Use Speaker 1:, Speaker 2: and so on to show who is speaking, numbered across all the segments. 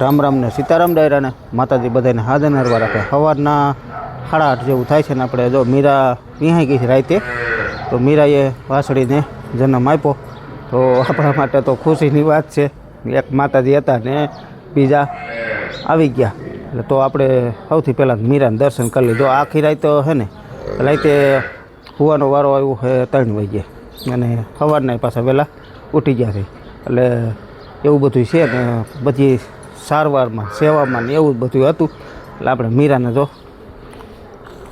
Speaker 1: રામ રામને સીતારામ ડાયરાને માતાજી બધાને હાજર નરવા રાખે. સવારના સાડા આઠ જેવું થાય છે ને આપણે જો મીરા વિહાઈ ગઈ છે રાતે, તો મીરાએ વાસળીને જન્મ આપ્યો. તો આપણા માટે તો ખુશીની વાત છે. એક માતાજી હતા ને બીજા આવી ગયા. એટલે તો આપણે સૌથી પહેલાં મીરાને દર્શન કરી લીધો. આખી રાત હે ને, રાતે હુવાનો વારો આવ્યો છે ત્રણ વાગ્યે. અને સવારના પાછા વહેલા ઉઠી ગયા છે. એટલે એવું બધું છે ને બધી સારવારમાં, સેવામાં ને એવું બધું હતું. એટલે આપણે મીરાને જો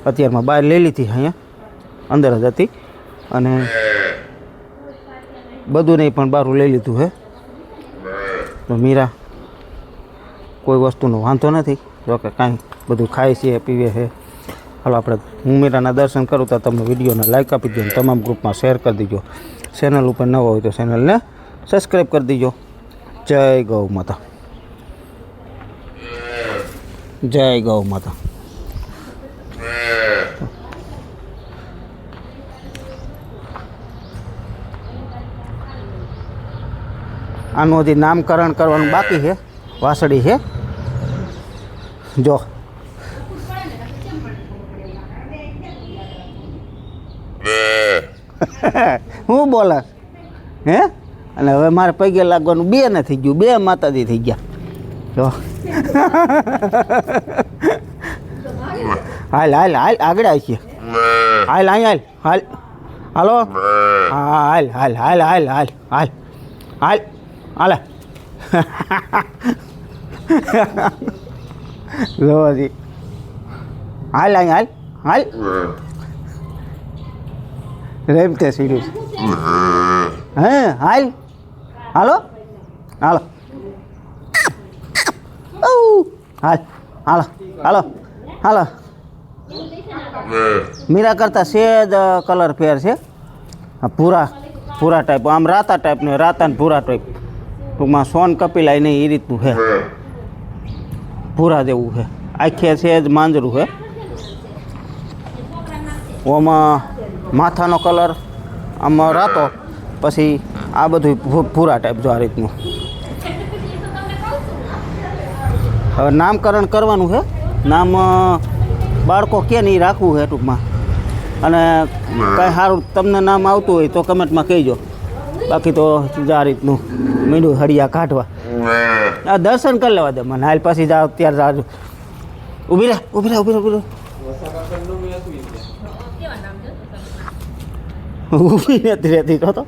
Speaker 1: અત્યારમાં બહાર લઈ લીધી અહીંયા, અંદર જ હતી. અને બધું નહીં પણ બહારું લઈ લીધું હે. તો મીરા કોઈ વસ્તુનો વાંધો નથી. જો કે કાંઈ બધું ખાય છે, પીવે છે. હાલો આપણે હું મીરાના દર્શન કરું તો તમે વિડીયોને લાઈક આપી દો તમામ ગ્રુપમાં શેર કરી દીજો. ચેનલ ઉપર નવો હોય તો ચેનલને સબસ્ક્રાઈબ કરી દીજો. જય ગૌ માતા. જય ગૌ માતા. આનું હજી નામકરણ કરવાનું બાકી છે, વાસળી છે. જો. હું બોલે? હે? અને હવે મારે પૈગે લાગવાનું બે નથી ગયું, બે માતાજી થઈ ગયા. જો. હાલ હાલ હાલ આગળ આવી હાલ હાલ હાલ હાલ હાલો હાલ હાલ હાલ હાલ હાલ હાલ હાલ હાલ જોવાથી હાલ અહીં હાલ હાલ રેમતે સીડ્યું હે હાલ હાલો હાલો હાલ, હાલો હાલો હાલો. મીરા કરતાં સેજ કલર ફેર છે. ભૂરા પૂરા ટાઈપ આમ રાતા ટાઈપ ને રાતા ને પૂરા ટાઈપ ટૂંકમાં સોન કપિલાય નહીં એ રીતનું છે. પૂરા જેવું છે. આખે સેજ માંજરું છે. ઓમાં માથાનો કલર આમાં રાતો, પછી આ બધું ભૂરા ટાઈપ જો આ રીતનું. હવે નામકરણ કરવાનું છે. નામ બાળકો કે નહીં રાખવું છે ટૂંકમાં. અને કાંઈ સારું તમને નામ આવતું હોય તો કમેન્ટમાં કહેજો. બાકી તો આ રીતનું મીંડું હળિયા કાઢવા. આ દર્શન કરી લેવા દે મને. હાલ પાછી જાઓ ત્યારે જાજો ઊભી રહે ઊભી રહે ઊભી રહે ઊભી રહે. ઊભી નથી રહેતી તો.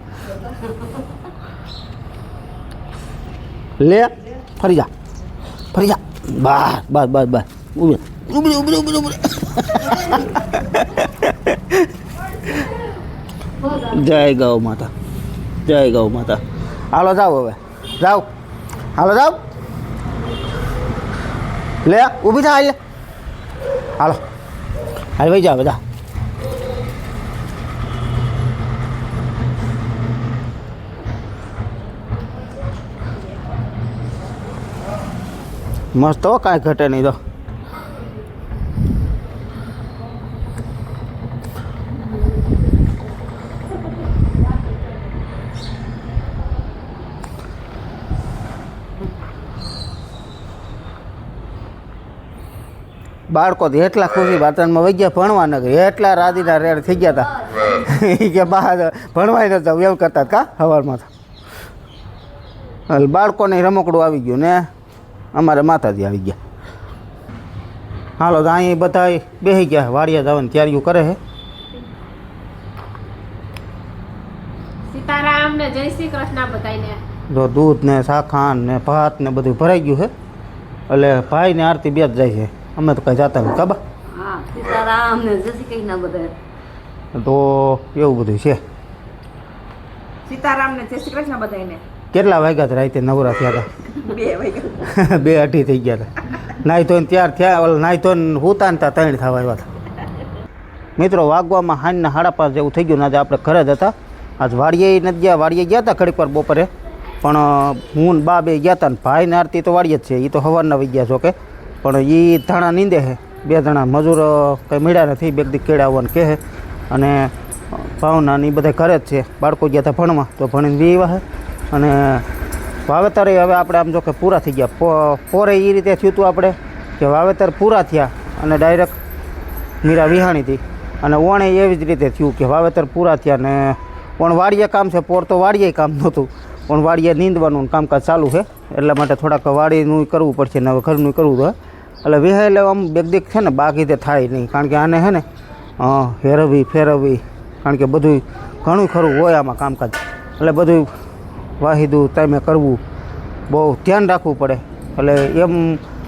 Speaker 1: લે ફરી જા. ફરી જા. બસ બસ બસ બસ ઊભી ઊભી રહે, ઊભી રહે. જય ગૌ માતા જય ગૌ માતા હાલો જાઓ હવે. જાઓ હાલો જાઓ લે ઊભી થા હાલ. હાલો હાલ ભાઈ જાઓ બધા મસ્ત હો, કાંઈ ઘટે નહીં તો. બાળકો તો એટલા ખુશી વાતાવરણમાં વહી ગયા ભણવા ન ગયા એટલા રાદીના રેડ થઈ ગયા હતા ઈ કે બહાર ભણવાય ન જાવ એમ કરતા કા, હવારમાં બાળકોને રમકડું આવી ગયું ને. અમારે માતાજી આવી ગયા. હાલો તો અહીં બધા બેસી ગયા વાડિયા જવાની તૈયારીઓ કરે છે.
Speaker 2: સીતારામ ને જય શ્રી કૃષ્ણ બધાને
Speaker 1: જો દૂધ ને શાખાન ને ભાત ને બધું ભરાઈ ગયું છે એટલે ભાઈ ને આરતી બે જ જાય છે. અમે તો કઈ જતા નથી કાબા
Speaker 3: સીતારામ ને જય શ્રી કૃષ્ણ બધા
Speaker 1: તો એવું બધું છે.
Speaker 2: સીતારામ ને જય શ્રી કૃષ્ણ બધાને
Speaker 1: કેટલા વાગ્યા રાતે નવરા થયા હતા?
Speaker 2: બે
Speaker 1: અઢી થઈ ગયા હતા. નાહી ધોઈને ત્યાર થયા, ઓલા નાહી ધોઈને હુતા ને ત્યાં ત્રણ થવા આવ્યા હતા. મિત્રો, વાગવામાં હાંજના હાડા પાંચ જેવું થઈ ગયું આજે આપણે ઘરે જ હતા. આજ વાડીએ નથી ગયા, વાડીએ ગયા હતા ઘડીક વાર બપોરે. પણ હું બા બે ગયા હતા ને ભાઈ ને આરતી તો વાડીએ જ છે એ તો સવારના વહી ગયા છો પણ એ ધાણા નીંદે છે બે જણા મજૂર કંઈ મળ્યા નથી, બે દી કેળા આવવાનું કહે અને ભાવના ને એ બધા ઘરે જ છે. બાળકો ગયા હતા ભણવા, તો ભણીને બી આવ્યા છે અને વાવેતર હવે આપણે આમ જો કે પૂરા થઈ ગયા. પોરે એ રીતે થયું હતું આપણે કે વાવેતર પૂરા થયા અને ડાયરેક્ટ મીરા વિહાણી હતી અને ઓણે એવી જ રીતે થયું કે વાવેતર પૂરા થયા ને પણ વાડીએ કામ છે, પોર તો વાડીએ કામ નહોતું. પણ વાડીએ નીંદવાનું કામકાજ ચાલુ છે, એટલા માટે થોડાક વાડીનું કરવું પડશે ને હવે ઘરનું કરવું તો એટલે વિહાય એટલે આમ બેગદેક છે ને, બાકી તે થાય નહીં. કારણ કે આને છે ને હેરવવી ફેરવવી કારણ કે બધું ઘણું ખરું હોય આમાં કામકાજ. એટલે બધું વાહિદું ટાઈમે કરવું બહુ ધ્યાન રાખવું પડે. એટલે એમ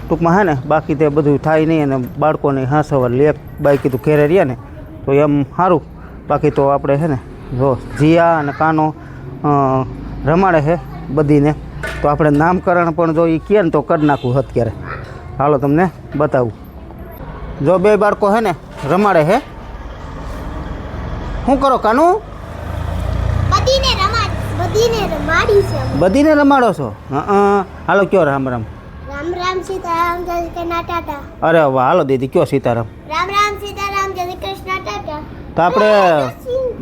Speaker 1: ટૂંકમાં હે ને, બાકી તે બધું થાય નહીં અને બાળકોને હા સવાર લેક બાઈ કીધું ઘેરે રહ્યા ને, તો એમ સારું બાકી તો આપણે છે ને, જો જીયા અને કાનો રમાડે છે બધીને. તો આપણે નામકરણ પણ જો એ કહે ને તો કરી નાખવું અત્યારે. હાલો તમને બતાવું. જો બે બાળકો છે ને, રમાડે છે શું કરો કાનું?
Speaker 4: બધીને રમાડી છે
Speaker 1: બધીને રમાડો છો? હા હાલો કયો રામ રામ?
Speaker 4: રામ રામ સીતારામ જય કૃષ્ણ ટાટા
Speaker 1: અરે વાહ હાલો દીદી કયો સીતારામ?
Speaker 4: રામ રામ સીતારામ જય કૃષ્ણ ટાટા
Speaker 1: તો આપણે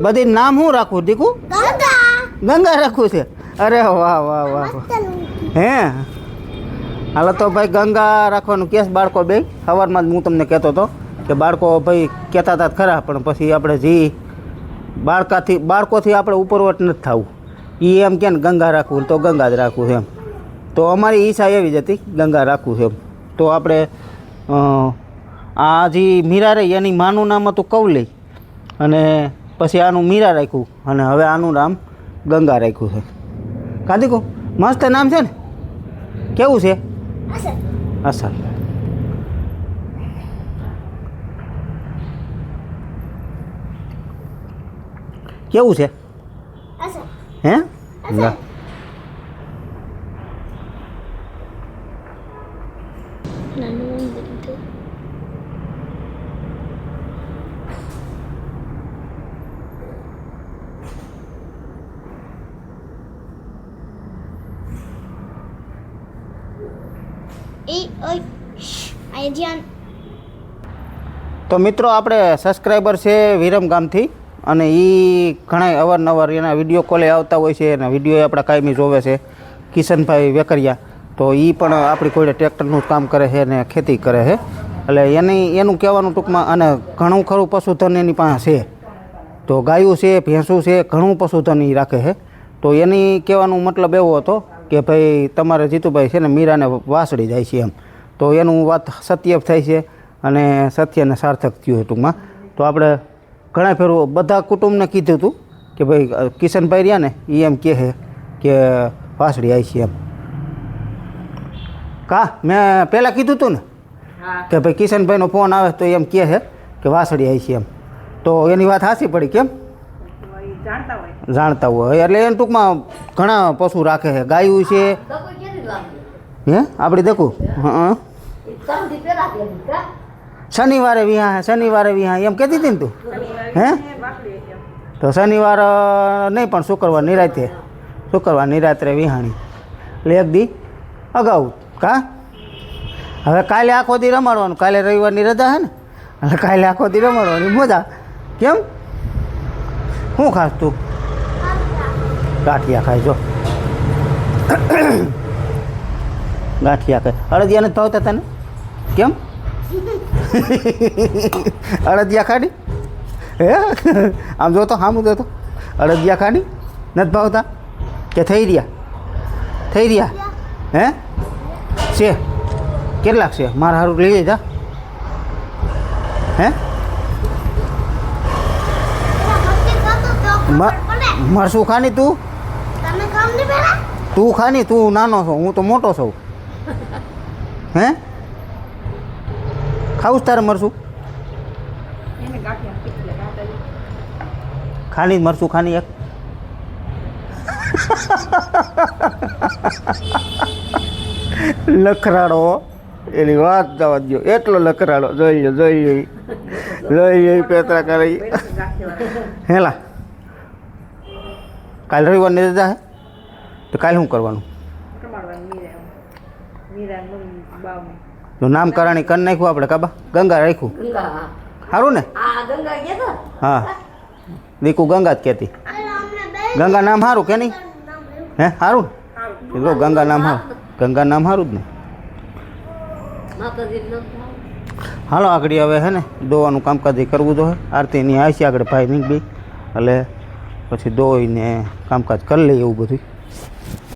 Speaker 1: બધી નામ શું રાખવું દીકુ?
Speaker 4: ગંગા.
Speaker 1: ગંગા રાખવું છે. અરે વાહ વાહ વાહ હે? હાલો તો ભાઈ ગંગા રાખવાનું કેસ બાળકો બે સવારમાં જ હું તમને કહેતો હતો કે બાળકો ભાઈ કહેતા હતા ખરા પણ પછી આપણે જી બાળકાથી બાળકોથી આપણે ઉપરવટ નથી થવું. એ એમ કે ગંગા રાખવું તો ગંગા જ રાખવું એમ. તો અમારી ઈચ્છા એવી જ હતી, ગંગા રાખવું છે એમ. તો આપણે આ જે મીરા રહી, એની માનું નામ હતું કવલી અને પછી આનું મીરા રાખ્યું, અને હવે આનું નામ ગંગા રાખ્યું છે. કાંતિકો, મસ્ત નામ છે ને? કેવું છે? અસલ. કેવું છે?
Speaker 4: અસર
Speaker 1: હે
Speaker 4: અસલ.
Speaker 1: લા.
Speaker 4: એ ઓય શ્શ, આ ધ્યાન
Speaker 1: તો મિત્રો આપણે સબસ્ક્રાઈબર છે વિરમ ગામથી અને એ ઘણા અવારનવાર એના વીડિયો કોલે આવતા હોય છે એના વીડિયો આપણા કાયમી જોવે છે. કિશનભાઈ વેકરિયા, તો એ પણ આપણી કોઈ ટ્રેક્ટરનું જ કામ કરે છે અને ખેતી કરે છે. એટલે એની, એનું કહેવાનું ટૂંકમાં, અને ઘણું ખરું પશુધન એની પાસે છે. તો ગાયું છે, ભેંસું છે, ઘણું પશુધન એ રાખે છે. તો એની કહેવાનું મતલબ એવો હતો કે ભાઈ, તમારે જીતુભાઈ છે ને મીરાને વાસળી જાય છે એમ. તો એનું વાત સત્ય થાય છે અને સત્યને સાર્થક થયું ટૂંકમાં. તો આપણે ઘણા ફેરું બધા કુટુંબને કીધું હતું કે ભાઈ કિશનભાઈ રહ્યા ને એ એમ કહે છે કે વાસળી આવી છે એમ. કા? મેં પહેલાં કીધું હતું ને? કે ભાઈ કિશનભાઈનો ફોન આવે તો એમ કહે છે કે વાસળી આવી છે એમ. તો એની વાત હાસી પડી કેમ?
Speaker 2: જાણતા હોય.
Speaker 1: એટલે એને ટૂંકમાં ઘણા પશુ રાખે છે. ગાયું છે. હે આપણી દેખું હા. શનિવારે વિહા શનિવારે વિહા એમ કહેતી હતી ને તું? હે? તો શનિવાર નહીં, પણ શુક્રવાર નિરાતે, શુક્રવાર નિરાત્રે વિહાણી. એટલે એક દી, અગાઉ, કા? હવે કાલે આખો દી રમાડવાનું, કાલે રવિવારની રજા છે ને? એટલે કાલે આખો દી રમાડવાની, મજા. કેમ? શું ખાસ તું? ગાંઠિયા ખાય, જો. ગાંઠિયા ખાય. અડદિયા નથી ભાવતા તને? કેમ? અડદિયા ખાડી? હે? આમ જો તો સામું જો તો. અડદિયા ખાડી? નથી ભાવતા? કે થઈ રહ્યા? થઈ રહ્યા? હે? છે. કેટલાક છે? મારા સારું લઈ જા હે? મરશું ખાની તું? તું ખાની? તું નાનો છો. હું તો મોટો છું. હે? ખાવું તારે
Speaker 2: મરશું
Speaker 1: ખાની મરસું ખાની એક. લખરાડો. એની વાત જવા દો એટલો લખરાડો. જોઈએ જોઈએ જોઈએ પેતરા કરી હેલા. કાલ રવિવારની રજા હે? તો કાલે શું કરવાનું
Speaker 2: પ્રમાણવાનું મીરા મીરા મમ્મી બાવને
Speaker 1: તો નામકરણી કરી નાખ્યું આપણે કાબા ગંગા રાખ્યું. સારું ને? હા દીકુ ગંગા જ કહેતી. ગંગા નામ સારું કે નહીં? હે સારું જો ગંગા નામ સારું ગંગા નામ સારું જ ને. હાલો આગળ હવે હે ને દોવાનું કામકાજ એ કરવું તો આરતીની આવશે આગળ ભાઈ બી એટલે પછી દોઈને કામકાજ કરી લઈએ એવું બધું